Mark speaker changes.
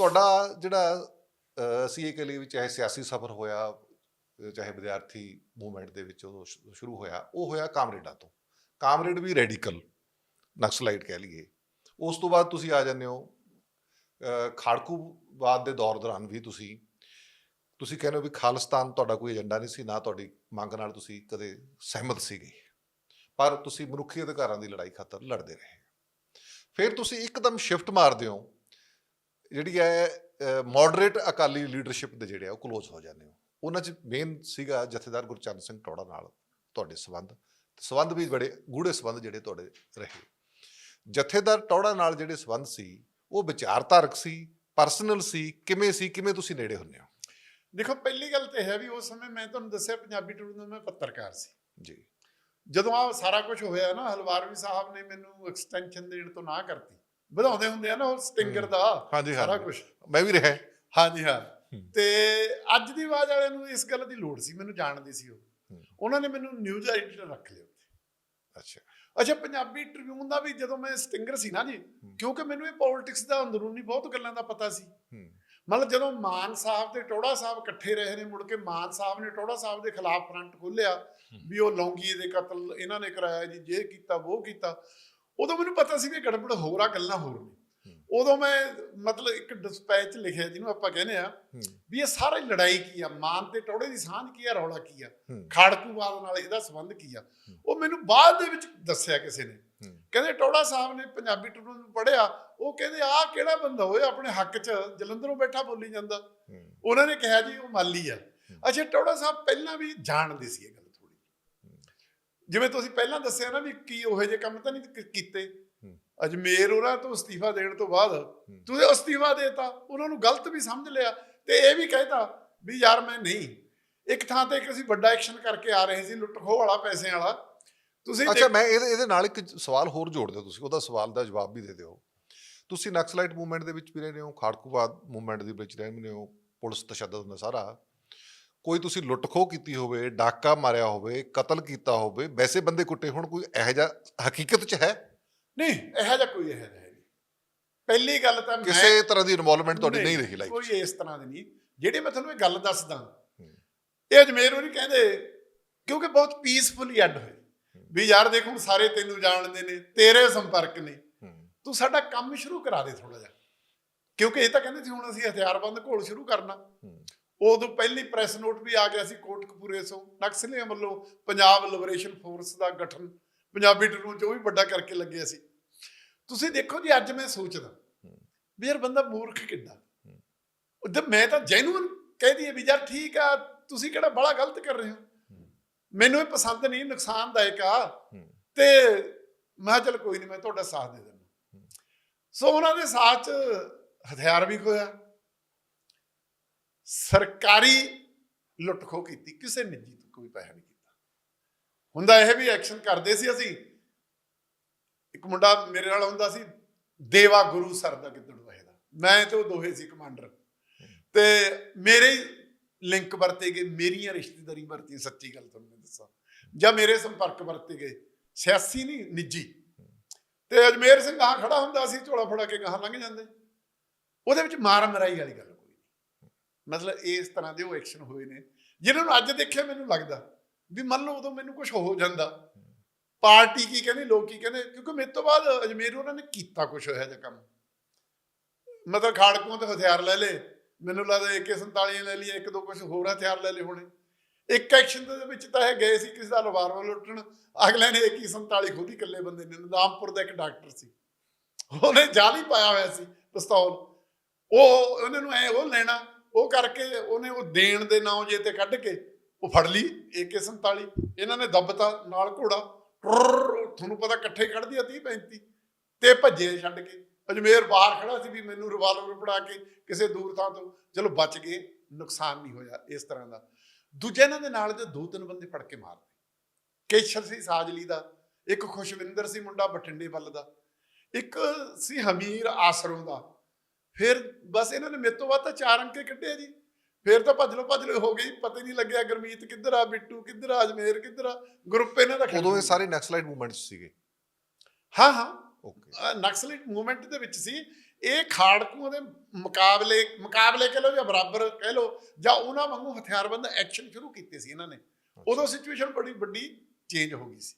Speaker 1: ਤੁਹਾਡਾ ਜਿਹੜਾ ਸੀਏ ਕੇ ਲਈ ਵੀ ਚਾਹੇ ਸਿਆਸੀ ਸਫ਼ਰ ਹੋਇਆ ਚਾਹੇ ਵਿਦਿਆਰਥੀ ਮੂਵਮੈਂਟ ਦੇ ਵਿੱਚ ਉਹ ਸ਼ੁਰੂ ਹੋਇਆ, ਉਹ ਹੋਇਆ ਕਾਮਰੇਡਾਂ ਤੋਂ। ਕਾਮਰੇਡ ਵੀ ਰੈਡੀਕਲ ਨਕਸਲਾਈਟ ਕਹਿ ਲਈਏ। ਉਸ ਤੋਂ ਬਾਅਦ ਤੁਸੀਂ ਆ ਜਾਂਦੇ ਹੋ ਖਾੜਕੂਵਾਦ ਦੇ ਦੌਰ ਦੌਰਾਨ ਵੀ ਤੁਸੀਂ ਤੁਸੀਂ ਕਹਿੰਦੇ ਹੋ ਵੀ ਖਾਲਿਸਤਾਨ ਤੁਹਾਡਾ ਕੋਈ ਏਜੰਡਾ ਨਹੀਂ ਸੀ, ਨਾ ਤੁਹਾਡੀ ਮੰਗ ਨਾਲ ਤੁਸੀਂ ਕਦੇ ਸਹਿਮਤ ਸੀਗੇ। ਪਰ ਤੁਸੀਂ ਮਨੁੱਖੀ ਅਧਿਕਾਰਾਂ ਦੀ ਲੜਾਈ ਖਾਤਰ ਲੜਦੇ ਰਹੇ। ਫਿਰ ਤੁਸੀਂ ਇੱਕਦਮ ਸ਼ਿਫਟ ਮਾਰਦੇ ਹੋ ਜਿਹੜੀ ਹੈ ਮੋਡਰੇਟ ਅਕਾਲੀ ਲੀਡਰਸ਼ਿਪ ਦੇ ਜਿਹੜੇ ਆ ਉਹ ক্লোਜ਼ ਹੋ ਜਾਂਦੇ ਹੋ। ਉਹਨਾਂ 'ਚ ਮੇਨ ਸੀਗਾ ਜਥੇਦਾਰ ਗੁਰਚਰਨ ਸਿੰਘ ਟੌੜਾ ਨਾਲ ਤੁਹਾਡੇ ਸਬੰਧ। ਸਬੰਧ ਵੀ ਬੜੇ ਗੂੜੇ ਸਬੰਧ ਜਿਹੜੇ ਤੁਹਾਡੇ ਰਹੇ। ਜਥੇਦਾਰ ਟੌੜਾ ਨਾਲ ਜਿਹੜੇ ਸਬੰਧ ਸੀ ਉਹ ਵਿਚਾਰਧਾਰਕ ਸੀ ਪਰਸਨਲ ਸੀ ਕਿਵੇਂ ਸੀ ਕਿਵੇਂ ਤੁਸੀਂ ਨੇੜੇ ਹੁੰਦੇ ਹੋ?
Speaker 2: ਦੇਖੋ ਪਹਿਲੀ ਗੱਲ ਤੇ ਹੈ ਵੀ ਉਸ ਸਮੇਂ ਮੈਂ ਤੁਹਾਨੂੰ ਦੱਸਿਆ ਪੰਜਾਬੀ ਟੂਰ ਦਾ ਮੈਂ ਪੱਤਰਕਾਰ ਸੀ।
Speaker 1: ਜੀ।
Speaker 2: ਜਦੋਂ ਆ ਸਾਰਾ ਕੁਝ ਹੋਇਆ ਨਾ ਹਲਵਾਰਵੀ ਸਾਹਿਬ ਨੇ ਮੈਨੂੰ ਐਕਸਟੈਂਸ਼ਨ ਦੇਣ ਤੋਂ ਨਾ ਕਰਤੀ। ਵਧਾਉਂਦੇ ਹੁੰਦੇ ਆ ਨਾ ਉਹ ਸਟਿੰਗਰ ਦਾ
Speaker 1: ਹਾਂਜੀ
Speaker 2: ਸਾਰਾ ਕੁਝ
Speaker 1: ਮੈਂ ਵੀ ਰਿਹਾ।
Speaker 2: ਹਾਂਜੀ ਹਾਂ। ਤੇ ਅੱਜ ਦੀ ਆਵਾਜ਼ ਵਾਲਿਆਂ ਨੂੰ ਇਸ ਗੱਲ ਦੀ ਲੋੜ ਸੀ ਮੈਨੂੰ ਜਾਣਦੇ ਸੀ ਉਹ। ਉਹਨਾਂ ਨੇ ਮੈਨੂੰ ਨਿਊਜ਼ ਐਡੀਟਰ ਰੱਖ ਲਿਆ
Speaker 1: ਅੱਛਾ।
Speaker 2: ਅੱਛਾ ਪੰਜਾਬੀ ਟ੍ਰਿਬਿਊਨ ਦਾ ਵੀ ਜਦੋਂ ਮੈਂ ਸਟਿੰਗਰ ਸੀ ਨਾ ਜੀ ਕਿਉਂਕਿ ਮੈਨੂੰ ਇਹ ਪੋਲਿਟਿਕਸ ਦਾ ਅੰਦਰੂਨੀ ਬਹੁਤ ਗੱਲਾਂ ਦਾ ਪਤਾ ਸੀ। ਮਤਲਬ ਜਦੋਂ ਮਾਨ ਸਾਹਿਬ ਤੇ ਟੋੜਾ ਸਾਹਿਬ ਇਕੱਠੇ ਰਹੇ ਨੇ ਮੁੜ ਕੇ ਮਾਨ ਸਾਹਿਬ ਨੇ ਟੋੜਾ ਸਾਹਿਬ ਦੇ ਖਿਲਾਫ ਫਰੰਟ ਖੋਲਿਆ ਵੀ ਉਹ ਲੌਂਗੀ ਦੇ ਕਤਲ ਇਹਨਾਂ ਨੇ ਕਰਾਇਆ ਜੀ ਜੇ ਕੀਤਾ ਉਹ ਕੀਤਾ। ਉਦੋਂ ਮੈਨੂੰ ਪਤਾ ਸੀ ਇਹ ਗੜਬੜ ਹੋਰ ਆ ਗੱਲਾਂ ਹੋਰ ਨੇ। ਉਦੋਂ ਮੈਂ ਮਤਲਬ ਇੱਕ ਡਿਸਪੈਚ ਲਿਖਿਆ ਜਿਹਨੂੰ ਆਪਾਂ ਕਹਿੰਦੇ ਆ ਵੀ ਇਹ ਸਾਰੀ ਲੜਾਈ ਕੀ ਆ? ਮਾਨ ਤੇ ਟੋੜੇ ਦੀ ਸਾਂਝ ਕੀ ਆ? ਰੌਲਾ ਕੀ ਆ? ਖਾੜਕੂਵਾਦ ਨਾਲ ਇਹਦਾ ਸੰਬੰਧ ਕੀ ਆ? ਉਹ ਮੈਨੂੰ ਬਾਅਦ ਦੇ ਵਿੱਚ ਦੱਸਿਆ ਕਿਸੇ ਨੇ। ਕਹਿੰਦੇ ਟੋੜਾ ਸਾਹਿਬ ਨੇ ਪੰਜਾਬੀ ਟੂਰ ਨੂੰ ਪੜਿਆ ਉਹ ਕਹਿੰਦੇ ਆਹ ਕਿਹੜਾ ਬੰਦਾ ਹੋਇਆ ਆਪਣੇ ਹੱਕ 'ਚ ਜਲੰਧਰੋਂ ਬੈਠਾ ਬੋਲੀ ਜਾਂਦਾ। ਉਹਨਾਂ ਨੇ ਕਿਹਾ ਜੀ ਉਹ ਮਾਲੀ ਆ। ਅੱਛਾ ਟੋੜਾ ਸਾਹਿਬ ਪਹਿਲਾਂ ਵੀ ਜਾਣਦੇ ਸੀ ਇਹ ਜਿਵੇਂ ਤੁਸੀਂ ਪਹਿਲਾਂ ਦੱਸਿਆ ਨਾ ਵੀ ਕੀ ਉਹੋ ਜਿਹੇ ਕੰਮ ਤਾਂ ਨਹੀਂ ਕੀਤੇ। ਅਜਮੇਰ ਉਹਨਾਂ ਤੋਂ ਅਸਤੀਫਾ ਦੇਣ ਤੋਂ ਬਾਅਦ ਤੁਸੀਂ ਅਸਤੀਫਾ ਦੇਤਾ ਉਹਨਾਂ ਨੂੰ ਗਲਤ ਵੀ ਸਮਝ ਲਿਆ ਤੇ ਇਹ ਵੀ ਕਹਿਤਾ ਵੀ ਯਾਰ ਮੈਂ ਨਹੀਂ। ਇੱਕ ਥਾਂ ਤੇ ਇੱਕ ਅਸੀਂ ਵੱਡਾ ਐਕਸ਼ਨ ਕਰਕੇ ਆ ਰਹੇ ਸੀ ਲੁੱਟ ਖੋਹ ਵਾਲਾ ਪੈਸਿਆਂ ਵਾਲਾ। ਤੁਸੀਂ
Speaker 1: ਅੱਛਾ ਮੈਂ ਇਹਦੇ ਇਹਦੇ ਨਾਲ ਇੱਕ ਸਵਾਲ ਹੋਰ ਜੋੜ ਦਿਓ ਤੁਸੀਂ ਉਹਦਾ ਸਵਾਲ ਦਾ ਜਵਾਬ ਵੀ ਦੇ ਦਿਓ। ਤੁਸੀਂ ਨਕਸਲਾਈਟ ਮੂਵਮੈਂਟ ਦੇ ਵਿੱਚ ਵੀ ਰਹੇ ਹੋ ਖਾੜਕੂਵਾਦ ਮੂਵਮੈਂਟ ਦੇ ਵਿੱਚ ਰਹੇ ਹੋ ਪੁਲਿਸ ਤਸ਼ੱਦਦ ਹੁੰਦਾ ਸਾਰਾ। ਕੋਈ ਤੁਸੀਂ ਲੁੱਟ ਖੋਹ ਕੀਤੀ ਹੋਵੇ ਡਾਕਾ ਮਾਰਿਆ ਹੋਵੇ ਕਤਲ ਕੀਤਾ ਹੋਵੇ ਵੈਸੇ ਬੰਦੇ ਕੁੱਟੇ ਹੋਣ ਕੋਈ ਇਹੋ ਜਿਹਾ ਹਕੀਕਤ 'ਚ ਹੈ?
Speaker 2: ਨਹੀਂ ਇਹੋ ਜਿਹਾ ਕੋਈ ਇਹੋ ਜਿਹਾ ਨਹੀਂ। ਪਹਿਲੀ ਗੱਲ ਤਾਂ ਮੈਂ
Speaker 1: ਕਿਸੇ ਤਰ੍ਹਾਂ ਦੀ ਇਨਵੋਲਵਮੈਂਟ ਤੁਹਾਡੀ ਨਹੀਂ ਰਹੀ ਲਾਈਫ
Speaker 2: ਕੋਈ ਇਸ ਤਰ੍ਹਾਂ ਦੀ ਨਹੀਂ। ਜਿਹੜੀ ਮੈਂ ਤੁਹਾਨੂੰ ਇਹ ਗੱਲ ਦੱਸਦਾ ਇਹ ਅਜਮੇਰ ਉਹ ਨਹੀਂ ਕਹਿੰਦੇ ਕਿਉਂਕਿ ਬਹੁਤ ਪੀਸਫੁਲੀ ਅੱਡ ਹੋਏ। ਵੀ ਯਾਰ ਦੇਖ ਹੁਣ ਸਾਰੇ ਤੈਨੂੰ ਜਾਣਦੇ ਨੇ ਤੇਰੇ ਸੰਪਰਕ ਨੇ। ਤੂੰ ਸਾਡਾ ਕੰਮ ਸ਼ੁਰੂ ਕਰਾ ਦੇ ਥੋੜਾ ਜਿਹਾ। ਕਿਉਂਕਿ ਇਹ ਤਾਂ ਕਹਿੰਦੇ ਸੀ ਹੁਣ ਅਸੀਂ ਹਥਿਆਰਬੰਦ ਘੋਲ ਸ਼ੁਰੂ ਕਰਨਾ। ਉਦੋਂ ਪਹਿਲੀ ਪ੍ਰੈਸ ਨੋਟ ਵੀ ਆ ਗਿਆ ਸੀ ਕੋਟਕਪੂਰੇ ਤੋਂ। ਨਕਸਲੀਆਂ ਵੱਲੋਂ ਪੰਜਾਬ ਲਿਬਰੇਸ਼ਨ ਫੋਰਸ ਦਾ ਗਠਨ ਪੰਜਾਬੀ ਟਰੂ ਚ ਉਹ ਵੀ ਵੱਡਾ ਕਰਕੇ ਲੱਗਿਆ ਸੀ। ਤੁਸੀਂ ਦੇਖੋ ਜੀ ਅੱਜ ਮੈਂ ਸੋਚਦਾ ਵੀ ਯਾਰ ਬੰਦਾ ਮੂਰਖ ਕਿੱਡਾ? ਉਹ ਮੈਂ ਤਾਂ ਜੈਨੂਨ ਕਹਿਦੀ ਹੈ ਵੀ ਯਾਰ ਠੀਕ ਆ ਤੁਸੀਂ ਕਿਹੜਾ ਬੜਾ ਗਲਤ ਕਰ ਰਹੇ ਹੋ? ਮੈਨੂੰ ਇਹ ਪਸੰਦ ਨਹੀਂ ਨੁਕਸਾਨਦਾਇਕ ਆ। ਤੇ ਮੈਂ ਕਿਹਾ ਚੱਲ ਕੋਈ ਨਹੀਂ ਮੈਂ ਤੁਹਾਡਾ ਸਾਥ ਦੇ ਦਿੰਦਾ। ਸੋ ਉਹਨਾਂ ਦੇ ਸਾਥ ਚ ਹਥਿਆਰ ਵੀ ਖੋਇਆ। ਸਰਕਾਰੀ ਲੁੱਟ ਖੋਹ ਕੀਤੀ, ਕਿਸੇ ਨਿੱਜੀ ਤੋਂ ਕੋਈ ਪੈਸਾ ਨਹੀਂ ਕੀਤਾ। ਹੁੰਦਾ ਇਹ ਵੀ ਐਕਸ਼ਨ ਕਰਦੇ ਸੀ ਅਸੀਂ। ਇੱਕ ਮੁੰਡਾ ਮੇਰੇ ਨਾਲ ਹੁੰਦਾ ਸੀ, ਦੇਵਾ ਗੁਰੂ ਸਰ ਦਾ ਗਿੱਦੜ ਵਹੇ ਦਾ ਮੈਂ ਤੇ ਉਹ ਦੋਹੇ ਸੀ ਕਮਾਂਡਰ। ਤੇ ਮੇਰੇ ਲਿੰਕ ਵਰਤੇ ਗਏ, ਮੇਰੀਆਂ ਰਿਸ਼ਤੇਦਾਰੀ ਵਰਤੀ ਸੱਚੀ ਗੱਲ ਤੁਹਾਨੂੰ ਮੈਂ ਦੱਸਾਂ। ਜਾਂ ਮੇਰੇ ਸੰਪਰਕ ਵਰਤੇ ਗਏ, ਸਿਆਸੀ ਨਹੀਂ, ਨਿੱਜੀ। ਤੇ ਅਜਮੇਰ ਸਿੰਘ ਗਾਹਾਂ ਖੜਾ ਹੁੰਦਾ ਸੀ, ਝੋਲਾ ਫੜਾ ਕੇ ਗਾਹਾਂ ਲੰਘ ਜਾਂਦੇ। ਉਹਦੇ ਵਿੱਚ ਮਾਰ ਮਰਾਈ ਵਾਲੀ ਗੱਲ ਮਤਲਬ ਇਸ ਤਰ੍ਹਾਂ ਦੇ ਉਹ ਐਕਸ਼ਨ ਹੋਏ ਨੇ। ਜਿਹਨਾਂ ਨੂੰ ਅੱਜ ਦੇਖਿਆ ਮੈਨੂੰ ਲੱਗਦਾ ਵੀ ਮੰਨ ਲਓ ਉਦੋਂ ਮੈਨੂੰ ਕੁਝ ਹੋ ਜਾਂਦਾ। ਪਾਰਟੀ ਕੀ ਕਹਿੰਦੇ, ਲੋਕ ਕੀ ਕਹਿੰਦੇ, ਕਿਉਂਕਿ ਮੇਰੇ ਤੋਂ ਬਾਅਦ ਅਜਮੇਰ ਉਹਨਾਂ ਨੇ ਕੀਤਾ ਕੁਝ ਹੋਇਆ ਜਿਹਾ ਕੰਮ। ਮਤਲਬ ਖਾੜਕੂਆਂ ਤੋਂ ਹਥਿਆਰ ਲੈ ਲਏ। ਮੈਨੂੰ ਲੱਗਦਾ AK47 ਲੈ ਲਈ ਇੱਕ ਦੋ ਕੁਝ ਹੋਰ ਹਥਿਆਰ ਲੈ ਲਏ ਹੋਣੇ। ਇੱਕ ਐਕਸ਼ਨ ਦੇ ਵਿੱਚ ਤਾਂ ਇਹ ਗਏ ਸੀ, ਕਿਸੇ ਦਾ ਰਿਵਾਲਵਰ ਲੁੱਟਣ। ਅਗਲੇ ਨੇ AK47 ਖੁਦ ਹੀ ਇਕੱਲੇ ਬੰਦੇ ਨੇ ਨਿਜ਼ਾਮਪੁਰ ਦਾ ਇੱਕ ਡਾਕਟਰ ਸੀ। ਉਹਨੇ ਜਾਲੀ ਪਾਇਆ ਹੋਇਆ ਸੀ, ਪਿਸਤੌਲ। ਉਹ, ਉਹਨਾਂ ਨੂੰ ਐ ਉਹ ਲੈਣਾ ਉਹ ਕਰਕੇ ਉਹਨੇ ਉਹ ਦੇਣ ਦੇ ਨਾਂ ਜੇ ਤੇ ਕੱਢ ਕੇ ਉਹ ਫੜ ਲਈ AK47 ਇਹਨਾਂ ਨੇ ਦੱਬਤਾ ਨਾਲ ਘੋੜਾ। ਤੁਹਾਨੂੰ ਪਤਾ ਇਕੱਠੇ ਕੱਢਦੀ ਆ 30 35 ਤੇ ਭੱਜੇ ਛੱਡ ਕੇ। ਅਜਮੇਰ ਬਾਹਰ ਖੜਾ ਸੀ ਵੀ ਮੈਨੂੰ ਰਿਵਾਲਵਰ ਫੜਾ ਕੇ ਕਿਸੇ ਦੂਰ ਥਾਂ ਤੋਂ। ਚਲੋ ਬਚ ਗਏ, ਨੁਕਸਾਨ ਨਹੀਂ ਹੋਇਆ ਇਸ ਤਰ੍ਹਾਂ ਦਾ। ਦੂਜੇ ਇਹਨਾਂ ਦੇ ਨਾਲ ਦੇ ਦੋ ਤਿੰਨ ਬੰਦੇ ਫੜ ਕੇ ਮਾਰਦੇ ਕੇਸ਼ਰ ਸੀ ਸਾਜਲੀ ਦਾ, ਇੱਕ ਖੁਸ਼ਵਿੰਦਰ ਸੀ ਮੁੰਡਾ ਬਠਿੰਡੇ ਵੱਲ ਦਾ, ਇੱਕ ਸੀ ਹਮੀਰ ਆਸਰੋਂ ਦਾ। ਫਿਰ ਬਸ ਇਹਨਾਂ ਨੇ ਮੇਰੇ ਤੋਂ ਬਾਅਦ ਤਾਂ ਚਾਰ ਅੰਕੇ ਕੱਢੇ ਜੀ। ਫਿਰ ਤਾਂ ਭੱਜ ਲੋ ਭੱਜ ਲੋ ਹੋ ਗਈ ਪਤਾ ਹੀ ਨਹੀਂ ਲੱਗਿਆ ਗਰਮੀਤ ਕਿੱਧਰ ਆ ਬਿੱਟੂ ਕਿੱਧਰ ਆ ਅਜਮੇਰ ਕਿੱਧਰ ਆ ਗਰੁੱਪ ਇਹਨਾਂ ਦਾ
Speaker 1: ਉਦੋਂ ਇਹ ਸਾਰੇ ਨਕਸਲਾਈਟ ਮੂਵਮੈਂਟਸ ਸੀਗੇ।
Speaker 2: ਹਾਂ ਹਾਂ।
Speaker 1: ਓਕੇ
Speaker 2: ਨਕਸਲਾਈਟ ਮੂਵਮੈਂਟ ਦੇ ਵਿੱਚ ਸੀ ਇਹ ਖਾੜਕੂਆਂ ਦੇ ਮੁਕਾਬਲੇ ਮੁਕਾਬਲੇ ਕਹਿ ਲਓ ਜਾਂ ਬਰਾਬਰ ਕਹਿ ਲਓ ਜਾਂ ਉਹਨਾਂ ਵਾਂਗੂ ਹਥਿਆਰਬੰਦ ਐਕਸ਼ਨ ਸ਼ੁਰੂ ਕੀਤੇ ਸੀ ਇਹਨਾਂ ਨੇ। ਉਦੋਂ ਸਿਚੁਏਸ਼ਨ ਬੜੀ ਵੱਡੀ ਚੇਂਜ ਹੋ ਗਈ ਸੀ।